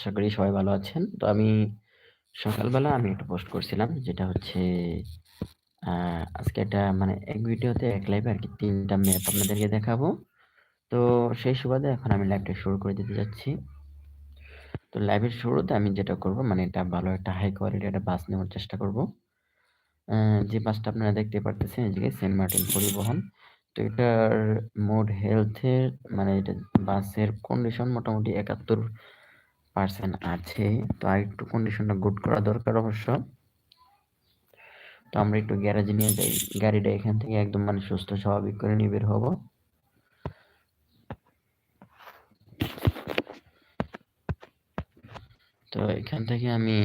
আশা করি সবাই ভালো আছেন। তো আমি সকালবেলা আমি একটা পোস্ট করছিলাম যেটা হচ্ছে আজকে একটা মানে এক ভিডিওতে, এক লাইভে আর কি তিনটা ম্যাপ আপনাদেরকে দেখাবো। তো সেই সুবাদে এখন আমি লাইভটা শুরু করে দিতে যাচ্ছি। তো লাইভের শুরুতে আমি যেটা করব মানে এটা ভালো একটা হাই কোয়ালিটি একটা বাস নেওয়ার চেষ্টা করব। যে বাসটা আপনারা দেখতে পারতেছেন যে সেন্ট মার্টিন পরিবহন। তো এটার মোড হেলথের মানে এটা বাসের কন্ডিশন মোটামুটি ৭১% আছে। তো আর একটু কন্ডিশনটা গুড করা দরকার অবশ্য। তো আমরা একটু গ্যারেজে নিয়ে যাই। গাড়িটা এখান থেকে একদম মানে সুস্থ, স্বাভাবিক করে নিয়ে বের হব তো এখান থেকে আমি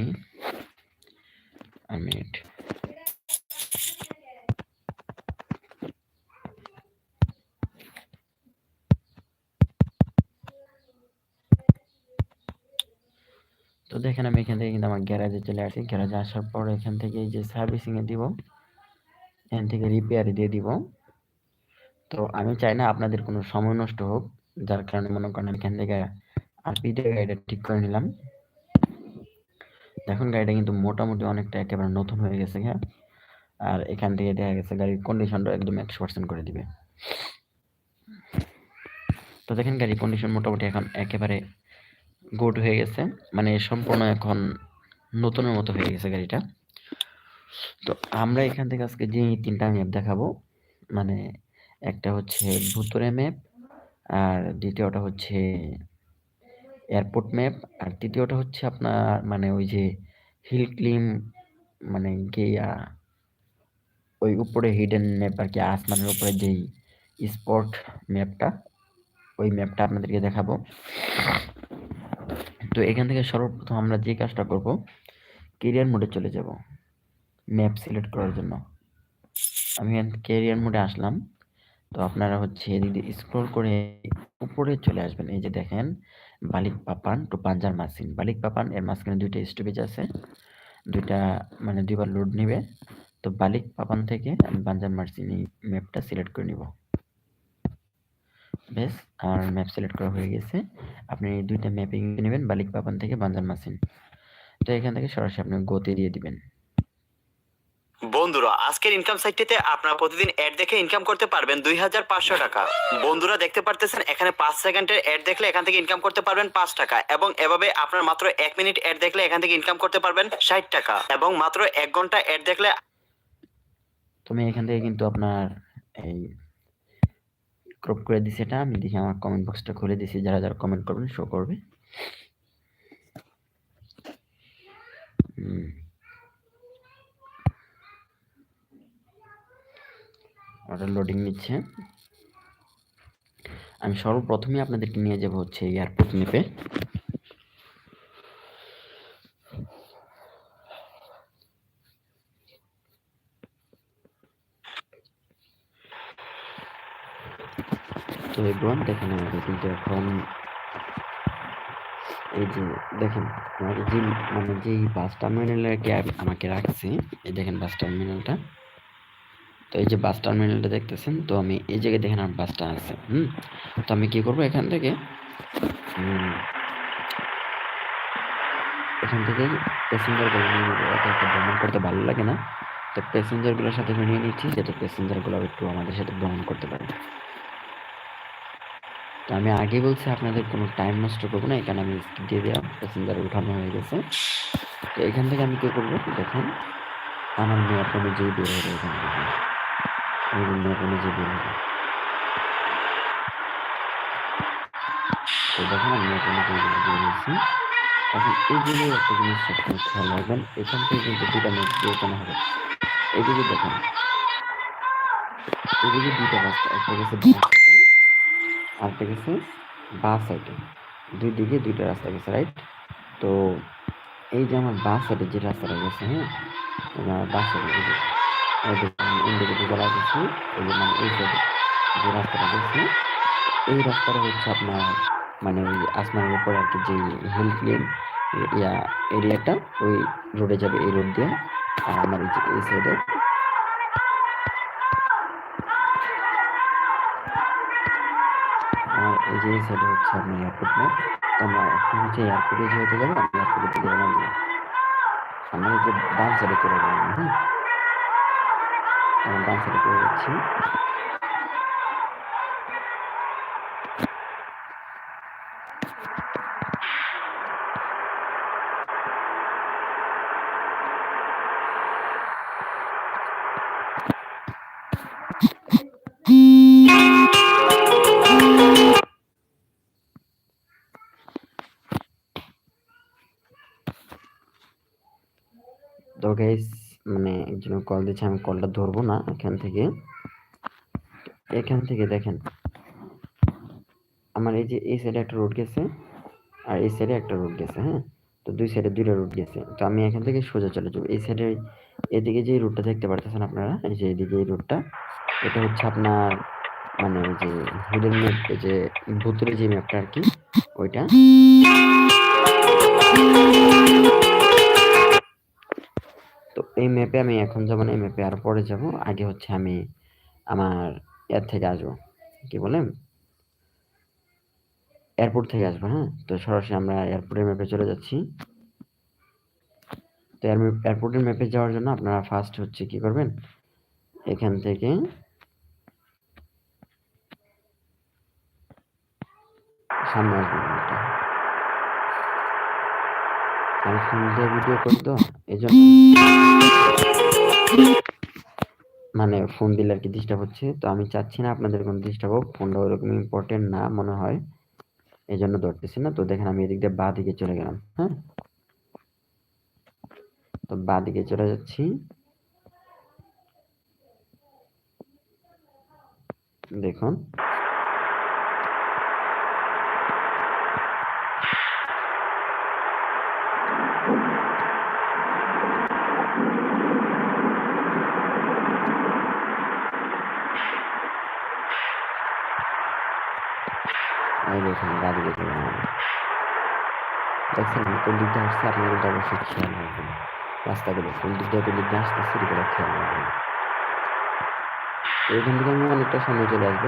এক দেখেন আমি এখান থেকে কিন্তু আমার গ্যারেজে চলে আসি। গ্যারেজে আসার পর এখান থেকে যে সার্ভিসিং এ দিব। এখান থেকে রিপেয়ারে দিয়ে দিব। তো আমি চাই না আপনাদের কোনো সময় নষ্ট হোক। যার কারণে মনে করেন আমি এখান থেকে আর ভিডিও গাড়িটা ঠিক করে নিলাম। দেখুন গাড়িটা কিন্তু মোটামুটি অনেকটা একেবারে নতুন হয়ে গেছে হ্যাঁ। আর এখান থেকে দেখা গেছে গাড়ির কন্ডিশনটা একদম 100% করে দিবে। তো দেখেন গাড়ির কন্ডিশন মোটামুটি এখন একেবারে গুড হয়ে গেছে। মানে সম্পূর্ণ এখন নতুনের মতো হয়ে গেছে গাড়িটা। তো আমরা এখান থেকে আজকে যে ৩ টা ম্যাপ দেখাবো মানে একটা হচ্ছে ভুতুড়ে ম্যাপ, আর দ্বিতীয়টা হচ্ছে এয়ারপোর্ট ম্যাপ, আর তৃতীয়টা হচ্ছে আপনার মানে ওই যে হিল ক্লিম মানে গিয়া ওই উপরে হিডেন ম্যাপ আর কি আসমানের উপরে যেই স্পট ম্যাপটা ওই ম্যাপটা আপনাদেরকে দেখাবো। তো এখান থেকে সর্বপ্রথম আমরা যে কাজটা করব কেরিয়ার মোডে চলে যাব। ম্যাপ সিলেক্ট করার জন্য। আমি কেরিয়ার মোডে আসলাম। তো আপনারা হচ্ছে এদিক স্ক্রল করে উপরে চলে আসবেন। এই যে দেখেন বালিকপাপান টু বাঞ্জারমাসিন। বালিকপাপান এর মাঝখানে ২ টা স্টপেজ আছে। দুইটা মানে দুইবার লোড নিবে। তো বালিক পাপান থেকে আমি বাঞ্জারমাসিন এই ম্যাপটা সিলেক্ট করে নিব। ব্যাস আমার ম্যাপ সিলেক্ট করা হয়ে গেছে। আপনি দুইটা ২ টা ম্যাপিং নেবেন বালিকপাপান থেকে বাঞ্জারমাসিন। তো এখান থেকে সরাসরি আপনি গতি দিয়ে দিবেন। বন্ধুরা আজকের ইনকাম সাইটটিতে আপনারা প্রতিদিন অ্যাড দেখে ইনকাম করতে পারবেন দুই হাজার পাঁচশো টাকা বন্ধুরা দেখতে পারতেছেন এখানে পাঁচ সেকেন্ডের অ্যাড দেখলে এখান থেকে ইনকাম করতে পারবেন পাঁচ টাকা এবং এভাবে আপনার মাত্র এক মিনিট অ্যাড দেখলে এখান থেকে ইনকাম করতে পারবেন ষাট টাকা এবং মাত্র এক ঘণ্টা অ্যাড দেখলে তো আমি এখান থেকে কিন্তু আপনার এই ক্রপ করে দিছি এটা। আমি দেখি আমার কমেন্ট বক্সটা খুলে দিছি। যারা, যারা কমেন্ট করবেন শো করবে। ওটা লোডিং নিচ্ছে। আমি সর্বপ্রথমে আপনাদেরকে নিয়ে যাব হচ্ছে এয়ারপোর্ট ম্যাপে। তো এভরিওয়ান দেখেন আমাকে কিন্তু এখন এই যে দেখেন আমাকে যে মানে যেই বাস টার্মিনালে আরকি আমাকে রাখছে এই দেখেন বাস টার্মিনালটা। তো এই যে বাস টার্মিনালটা দেখতেছেন তো আমি এই জায়গায় দেখেন আমার বাসটা আছে। হুম? তো আমি কি করব এখান থেকে এখান থেকে প্যাসেঞ্জারগুলো নিয়ে নিবো। একা, একা ভ্রমণ করতে ভালো লাগে না। তো প্যাসেঞ্জারগুলোর সাথে নিয়ে নিচ্ছি যাতে প্যাসেঞ্জারগুলো একটু আমাদের সাথে ভ্রমণ করতে পারে। তো আমি আগে বলছি আপনাদের কোনো টাইম নষ্ট করব না। এখানে আমি দিয়ে দিলাম। প্যাসেঞ্জার উঠানো হয়ে গেছে। তো এখান থেকে আমি কি করব, দেখেন, আমার ম্যাপ অনুযায়ী বের হবে এখান থেকে। আমি একটা জিনিস সবসময় খেয়াল রাখবেন। এখান থেকে কিন্তু ২ টা ম্যাপ হবে। এদিকে দেখেন। এদিকে ২ টা রাস্তা। একটা গেছে ডান সাইডে আরেকটা গেছে বাঁ সাইডে। ২ দিকে ২ টা রাস্তা গেছে রাইট? তো এই যে আমার বাঁ সাইডে যে রাস্তাটা গেছে হ্যাঁ? আমার বাঁ সাইডে ইন্ডিকেটর জ্বালা দিছি। এই যে মানে এই সাইডে যে রাস্তাটা গেছে এই রাস্তাটা হচ্ছে আপনার মানে ওই আসমানের উপরে আরকি যে হিল ক্লিন ইয়া এরিয়াটা ওই রোডে যাবে এই রোড দিয়ে। আর আমার এই সাইডে আর এই যে এই সাইডে হচ্ছে আপনার এয়ারপোর্ট ম্যাপ। তো আমরা এখন হচ্ছে এয়ারপোর্টে যেহেতু যাব আমি এয়ারপোর্টে দিকে রওনা আমরা এই ডান সাইডে চলে গেলাম হ্যাঁ? ডান সাইডে চলে যাচ্ছি। গাইস মানে একজন কল দিচ্ছে, আমি কলটা ধরবো না এখান থেকে। এখান থেকে দেখেন, আমার এই যে এই সাইডে একটা রোড গেছে, আর এই সাইডে একটা রোড গেছে হ্যাঁ? তো দুই সাইডে দুইটা রোড গেছে। তো আমি এখান থেকে সোজা চলে যাব। এই সাইডে এদিকে যে রোডটা দেখতে পারতেছেন আপনারা, এই যে এদিকে এই রোডটা এটা হচ্ছে আপনার মানে যে হিডেন ম্যাপ যে ভুতুরে যে ম্যাপটা আর কি, ওইটা। এই ম্যাপে আমি এখন যাব না এই ম্যাপে আর পরে যাব। আগে হচ্ছে আমি আমার এর থেকে আসব। কি বলে? এয়ারপোর্ট থেকে আসব হ্যাঁ? তো সরাসরি আমরা এয়ারপোর্টের ম্যাপে চলে যাচ্ছি। তো এয়ারপোর্টের ম্যাপে যাওয়ার জন্য আপনারা ফার্স্ট হচ্ছে কি করবেন? এখান থেকে সামনে আসবেন একটা। আমি ফোন ভিডিও করি তো এই জন্য মানে ফোন দিলে আর কি ডিস্টার্ব হচ্ছে, তো আমি চাচ্ছি না আপনাদের কোনো ডিস্টার্ব হোক ফোনটা ওরকম ইম্পর্টেন্ট না মনে হয় এই জন্য ধরতেছি না। তো দেখেন আমি এদিক দিয়ে বা দিকে চলে গেলাম হ্যাঁ? তো বা দিকে চলে যাচ্ছি। দেখুন এই দেখুন বা দিকে চলে গেলাম দেখছেন আমি কোন দিক দিয়ে আসছে আপনার কিন্তু অবশ্যই খেয়াল রাখবেন রাস্তাগুলো কোন দিক দিয়ে কোন দিয়ে আসতেছে এগুলো খেয়াল রাখবেন তো এখান থেকে আমি অনেকটা সময় চলে আসব।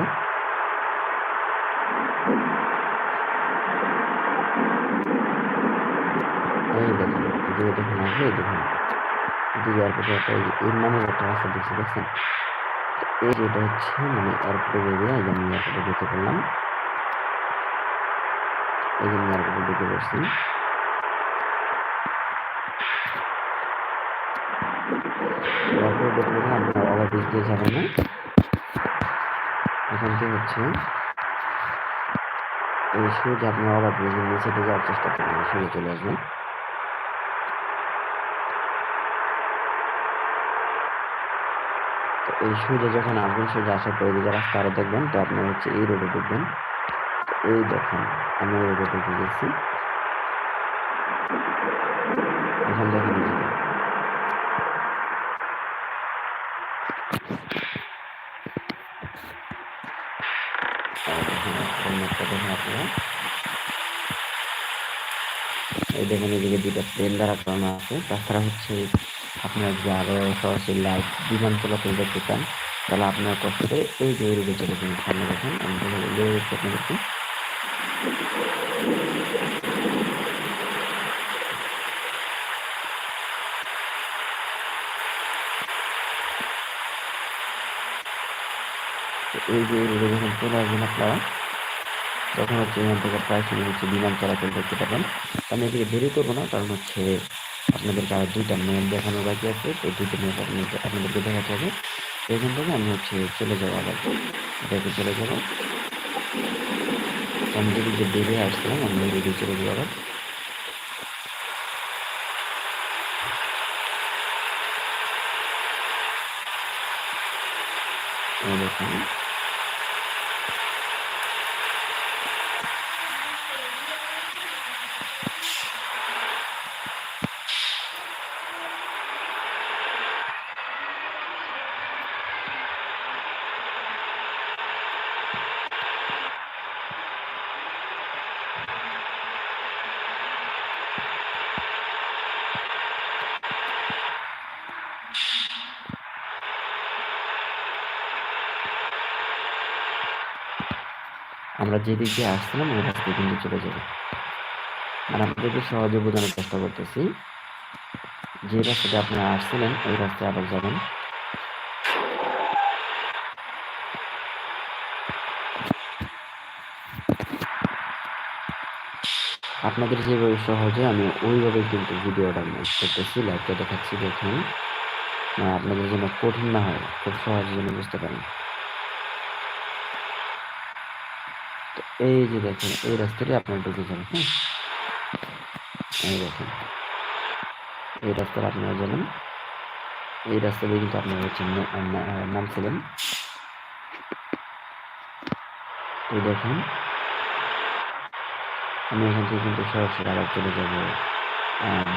এই এয়ারপোর্টে একটা রাস্তা দেখছি, দেখছেন? এই যেটা হচ্ছে মানে এয়ারপোর্টের এরিয়া আমি এয়ারপোর্টে ঢুকে পড়লাম। আমি এয়ারপোর্টে ঢুকে পড়ছি আপনার ব্রিজ দিয়ে যাবেন না। এখান থেকে হচ্ছে এই সোজা ব্রিজের নিচে দিয়ে যাওয়ার চেষ্টা করবেন সোজা চলে আসবেন। এই সোজা যখন আসবেন সোজা আসার পরে এদিকে রাস্তা আরও দেখবেন, তো আপনি হচ্ছে এই রোডে ঢুকবেন। এই দেখেন, আমি এই রোডে ঢুকে গেছি। এখন দেখেন এই দ্বারা আছে। তাছাড়া হচ্ছে আপনার দেখতে চান, তাহলে আপনার কষ্টে এই যে রোডে চলে দেখেন আমি এই যে যখন চলে আসবেন আপনারা, তখন হচ্ছে এখান থেকে প্রায় সময় হচ্ছে বিমান চলাচল দেখতে পাবেন। তো আমি এদিকে দেরি করব না, কারণ হচ্ছে আপনাদেরকে আরও দুইটা ম্যাপ দেখানো বাকি আছে। তো দুইটা আপনাদের আপনাদেরকে দেখাতে হবে। এখান থেকে আমি হচ্ছে চলে যাব আবার। দেখে চলে যাব। আমি যদি যে বেরিয়ে আসছিলাম আমি বেরিয়ে চলে যাব আবার এই দেখুন আমরা যে দিক দিয়ে আসছিলাম ওই রাস্তায় কিন্তু চলে যাব। মানে আপনাদেরকে সহজে বোঝানোর চেষ্টা করতেছি, যে রাস্তাতে আপনারা আসছিলেন, ওই রাস্তায় আবার যাবেন। আপনাদের যেভাবে সহজে আমি ওইভাবে কিন্তু ভিডিওটা মেক করতেছি লাইভটা দেখাচ্ছি দেখুন। আপনাদের জন্য কঠিন না হয়, খুব সহজে যেন বুঝতে পারেন। তো এই যে দেখেন, এই রাস্তাটি আপনার ঢুকে যাবেন হ্যাঁ? এই দেখেন, এই রাস্তাটা আপনারা যাবেন এই রাস্তা দিয়ে কিন্তু আপনারা হচ্ছে নামছিলেন। এই দেখেন, আমি এখান থেকে কিন্তু সরাসরি আবার চলে যাব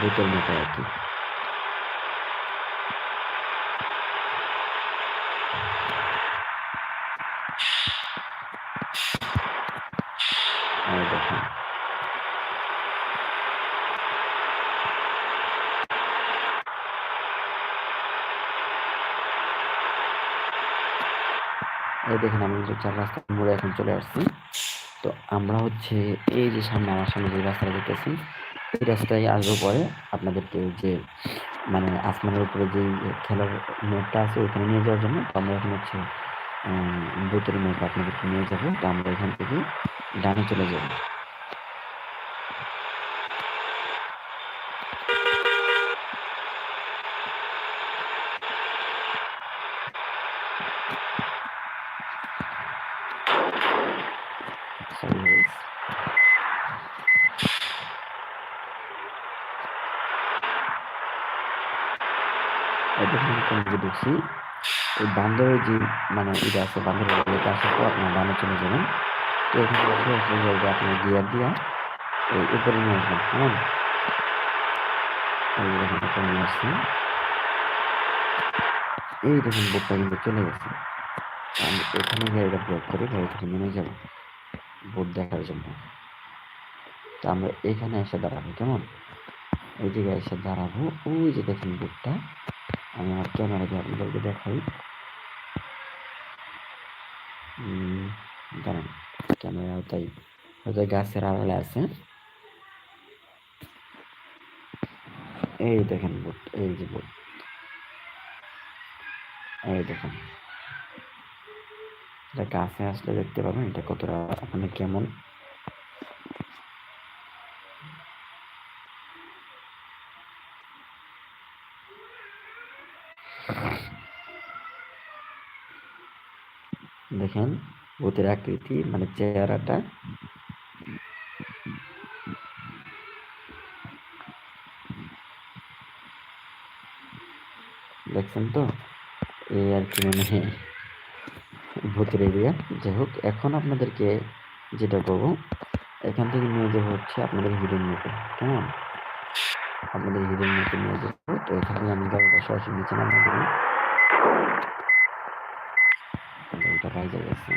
বুতের মতো আর কি এই দেখেন এই দেখেন আমি কিন্তু চার রাস্তা মোড়ে এখন চলে আসছি। তো আমরা হচ্ছে এই যে সামনে, আমার সামনে যে রাস্তাটা দেখতেছি, এই রাস্তায় আসব পরে আপনাদেরকে যে মানে আসমানের উপরে যে খেলার নেটটা আছে, ওইখানে নিয়ে যাওয়ার জন্য। তো আমরা এখন হচ্ছে বোতলের মেয়েকে আপনাদেরকে নিয়ে যাব। তো আমরা এখান থেকে ডানে চলে যাব। ঢুকছি, ওই বান্দরের যে মানে এটা আছে, বান্দরের এটা আসার পর আপনার ডানে চলে যাবেন। তো এখানে বসে বসে যাবে আপনার গিয়ার দিয়া ওই উপরে নিয়ে আসবেন। কেমন? এই দেখেন, উপরে নিয়ে আসছি। এই দেখুন বোটটা কিন্তু চলে গেছে। আমি এখানে গাড়িটা ব্রেক করে গাড়ি থেকে নেমে যাব বোট দেখার জন্য। তো আমরা এখানে এসে দাঁড়াবো, কেমন? এই জায়গায় এসে দাঁড়াবো, ওই যে দেখেন বোটটা আমি আমার ক্যামেরা দিয়ে আপনাদেরকে দেখাই। দাঁড়ান, ক্যামেরা তাই হয়তো গাছের আড়ালে আছে। এই দেখেন বোট, এই যে বোট। এই দেখেন। এটা কাছে আসলে দেখতে পাবেন এটা কতটা মানে কেমন। দেখেন ভূতের আকৃতি মানে চেহারাটা। দেখছেন তো? এই আর কি মানে ভূতের এরিয়া যাই হোক, এখন আপনাদেরকে যেটা করব এখান থেকে নিয়ে যাব হচ্ছে আপনাদের হিডেন মেপে কেমন? আপনাদের হিডেন মেপে নিয়ে যাব তো এখান আমি সরাসরি নিচে নামিয়ে দেবো। বাইরে গেছে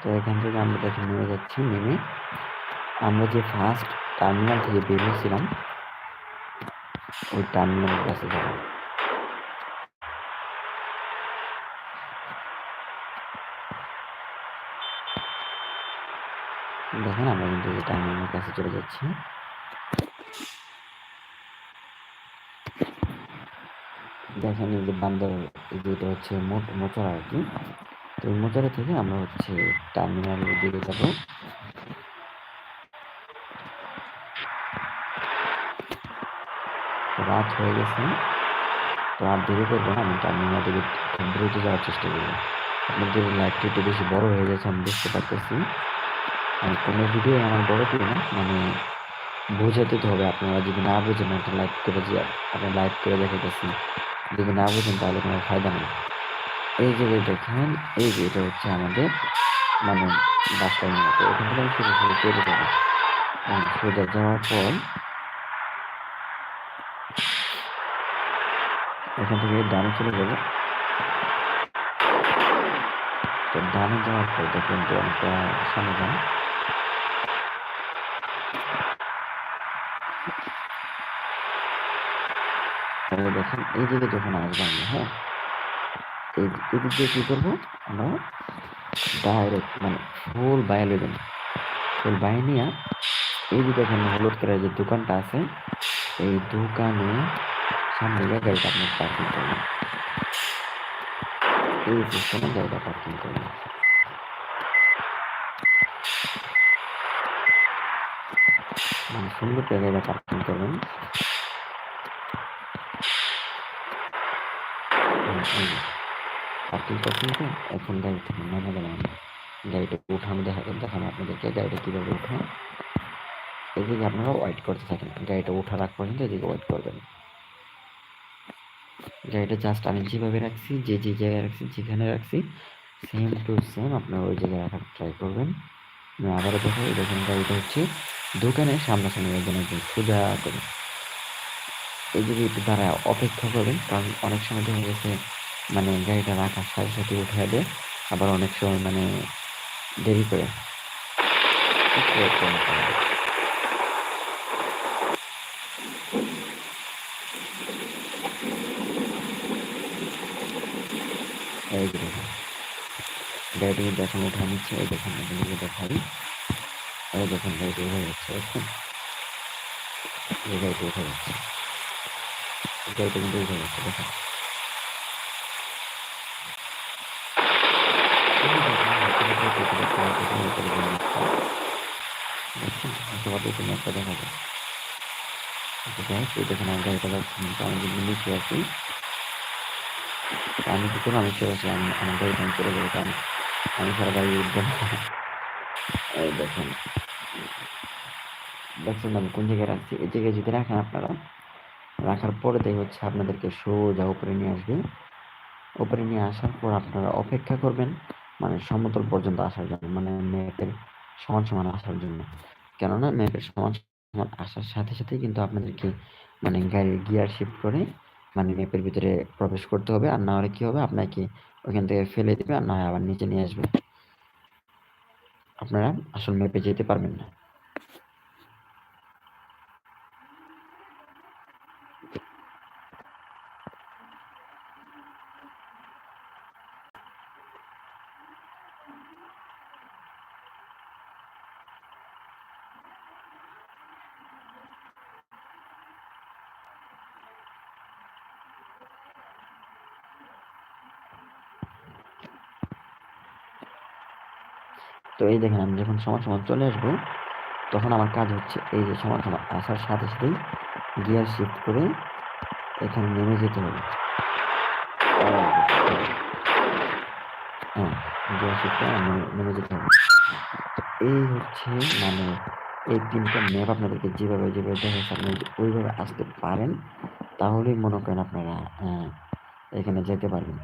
তো এখান থেকে আমরা দেখে নেমে যাচ্ছি, নেমে আমরা যে ফার্স্ট টার্মিনাল থেকে বের হয়েছিলাম ওই টার্মিনালের কাছে যাব। দেখেন আমরা কিন্তু এই টার্মিনালের কাছে চলে যাচ্ছি। দেখেন এই যে বান্দর যে এটা হচ্ছে মোট মোচড়া আর কি। তো মোচড়া থেকে আমরা হচ্ছে টার্মিনালের দিকে যাব। রাত হয়ে গেছে। তো আর দেরি করব না, আমি টার্মিনাল দিকে খুব দ্রুত যাওয়ার চেষ্টা করব। আপনাদের লাইভটি একটু বেশি বড় হয়ে গেছে, আমি বুঝতে পারতেছি। আর কোনো ভিডিও আমার বড় করি না মানে বোঝাতে তো হবে আপনারা যদি না বোঝেন, একটা লাইভ করে যে আপনার লাইভ করে দেখাতেছি যদি না বোঝেন, তাহলে কোনো ফায়দা নেই। এই যে দেখেন, এই যে এটা হচ্ছে আমাদের মানে বাসার মতো। এখান থেকে আমি সোজা চলে যাব সোজা যাওয়ার পর এখান থেকে ডানে চলে যাব। তো ডানে যাওয়ার পর দেখবেন যে অনেকটা সামনে যান। তাহলে দেখেন এই দিকে যখন আসব আমরা হ্যাঁ? এদিক দিয়ে কি করব? আমরা ডাইরেক্ট মানে ফুল বাইরে লইবেন ফুল বাইরে নিয়ে এই যে দেখেন হলুদ করে যে দোকানটা আছে, এই দোকানে সামনে গিয়ে গাড়িটা আপনি পার্কিং করবেন এই সিস্টেমে গাড়িটা পার্কিং করবেন মানে সুন্দর গাড়িটা পার্কিং করবেন পার্কিং করছেন তো এখন গাড়ি থেকে নেমে গেলাম গাড়িটা উঠানো দেখা দেখানো আপনাদেরকে গাড়িটা কীভাবে উঠানো এদিকে আপনারা ওয়েট করতে থাকেন গাড়িটা ওঠার আগ পর্যন্ত এদিকে ওয়েট করবেন গাড়িটা জাস্ট আমি যেভাবে রাখছি, যে যে জায়গায় রাখছি, যেখানে রাখছি সেম টু সেম আপনারা ওই জায়গায় রাখার ট্রাই করবেন। আমি আবারও দেখো দেখেন গাড়িটা হচ্ছে দোকানের সামনাসামনি একজন একজন সোজা করে। এই দিকে একটু দাঁড়া অপেক্ষা করবেন, কারণ অনেক সময় দেখা গেছে মানে গাড়িটা রাখার সাথে সাথে উঠে দেয় আবার অনেক সময় মানে দেরি করে একটু wait করতে হবে। এই যে দেখুন কিন্তু এখন উঠে নিচ্ছে এই দেখুন আপনাদেরকে দেখাই এই দেখুন গাড়িটি উঠে যাচ্ছে, দেখুন। গাড়িটি উঠে যাচ্ছে। গাড়িটা কিন্তু উঠে যাচ্ছে, দেখুন। দেখুন দেখুন কিন্তু আমি নিচে আছি আমি কি আমি চলে আমি আমার গাড়িটা আমি চলে যাব কারণ আমি সারা গাড়ি উঠবো না। এই দেখুন। দেখছেন আমি কোন জায়গায় রাখছি? এই জায়গায় যদি রাখেন আপনারা, রাখার পরে দেখে হচ্ছে আপনাদেরকে সোজা উপরে নিয়ে আসবে। উপরে নিয়ে আসার পর আপনারা অপেক্ষা করবেন মানে সমতল পর্যন্ত আসার জন্য মানে ম্যাপের সমান সমান আসার জন্য। কেননা ম্যাপের সমান সমান আসার সাথে সাথে কিন্তু আপনাদেরকে মানে গাড়ির গিয়ার শিফট করে মানে ম্যাপের ভিতরে প্রবেশ করতে হবে। আর না হলে কি হবে? আপনাকে ওইখান থেকে ফেলে দেবে আর না আবার নিচে নিয়ে আসবে। আপনারা আসল ম্যাপে যেতে পারবেন না তো এই দেখেন আমি যখন সমান সমান চলে আসব তখন আমার কাজ হচ্ছে এই যে সমান সমান আসার সাথে সাথেই গিয়ার শিফট করে এখানে নেমে যেতে হবে। হ্যাঁ গিয়ার শিফট করে নেমে- যেতে হবে। এই হচ্ছে মানে এই তিনটা ম্যাপ আপনাদেরকে যেভাবে যেভাবে দেখাচ্ছে আপনি ওইভাবে আসতে পারেন তাহলেই মনে করেন আপনারা আহ, এখানে যেতে পারবেন।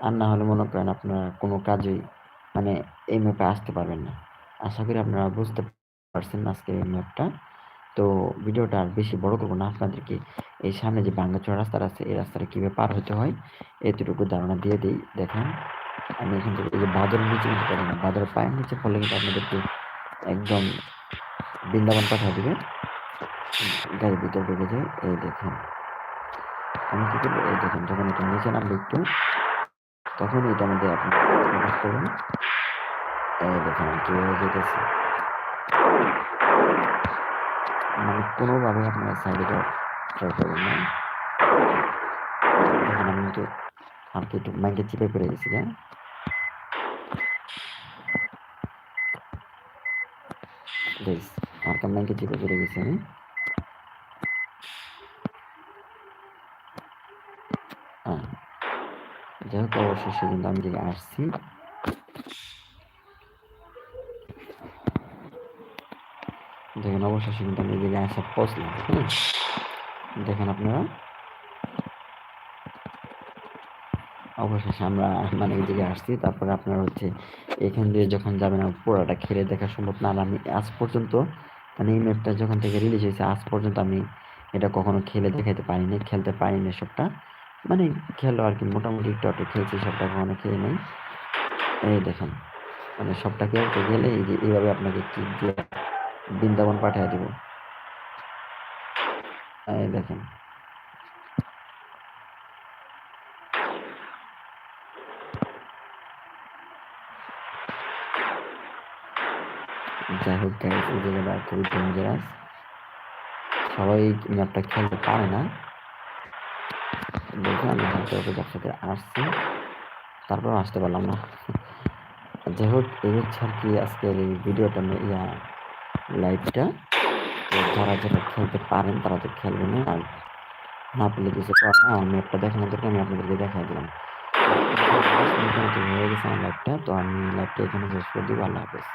আর না হলে মনে করেন আপনারা কোনো কাজেই মানে এই ম্যাপে আসতে পারবেন না। আশা করি আপনারা বুঝতে পারছেন আজকের এই ম্যাপটা তো ভিডিওটা আর বেশি বড় করব না। আপনাদেরকে এই সামনে যে বাঙ্গাচড়া রাস্তা আছে, এই রাস্তাটা কীভাবে পার হতে হয় এতটুকু ধারণা দিয়ে দিই। দেখেন, আমি এখান থেকে এই যে বাদরের নিচে নিতে পারি না। বাদরের পায়ের নিচে পড়লে কিন্তু আপনাদেরকে একদম বৃন্দাবন পাঠা দেবে। গাড়ির ভিতর ঢুকে যায়, এই দেখেন। আমি কি করব? এই দেখেন, যখন এটা নিচে নামবে একটু। তখন এটা মধ্যে আপনি প্রবেশ করবেন এই দেখেন আমি কীভাবে যেতেছি। মানে কোনোভাবে আপনারা সাইডে ট্রাই করবেন না। আমি একটু চিপে পড়ে গেছি হ্যাঁ? চিপে পড়ে গেছি আমি হ্যাঁ যাই হোক অবশেষে কিন্তু আমি আসছি দেখেন অবশেষে কিন্তু আমি জায়গায় আসা পৌঁছলাম হ্যাঁ দেখেন আপনারা আমরা মানে জায়গায় আসছি তারপরে আপনারা হচ্ছে এখান দিয়ে যখন যাবেন পুরোটা খেলে দেখা সম্ভব না আর আমি আজ পর্যন্ত মানে এই ম্যাপটা যখন থেকে রিলিজ হয়েছে আজ পর্যন্ত আমি এটা কখনো খেলে দেখাতে পারিনি খেলতে পারিনি সবটা মানে খেলো আর কি মোটামুটি একটু একটু খেলছি সবটা কখনো খেয়ে নেই। এই দেখেন মানে সবটাকে গেলে এই যে এইভাবে আপনাকে ক্লিক দিয়ে বৃন্দাবন পাঠিয়ে দিব। এই দেখেন। যাই হোক guys, এই জায়গাটা খুবই ডেঞ্জারাস সবাই ম্যাপটা খেলতে পারে না। দেখে আমি হালকা উপরে একসাথে আসছি। তারপর আসতে পারলাম না। যাই হোক এই হচ্ছে আর কি আজকের এই ভিডিওটা ইয়া লাইভটা যারা যারা খেলতে পারেন, তারা তো খেলবেন না। আর না পেলে কিছু করার না। আমি একটা দেখানোর দরকার, আমি আপনাদেরকে দেখাই দিলাম। হয়ে গেছে আমার লাইভটা তো আমি লাইভটা এখানে শেষ করে দিব। আল্লাহ হাফেজ।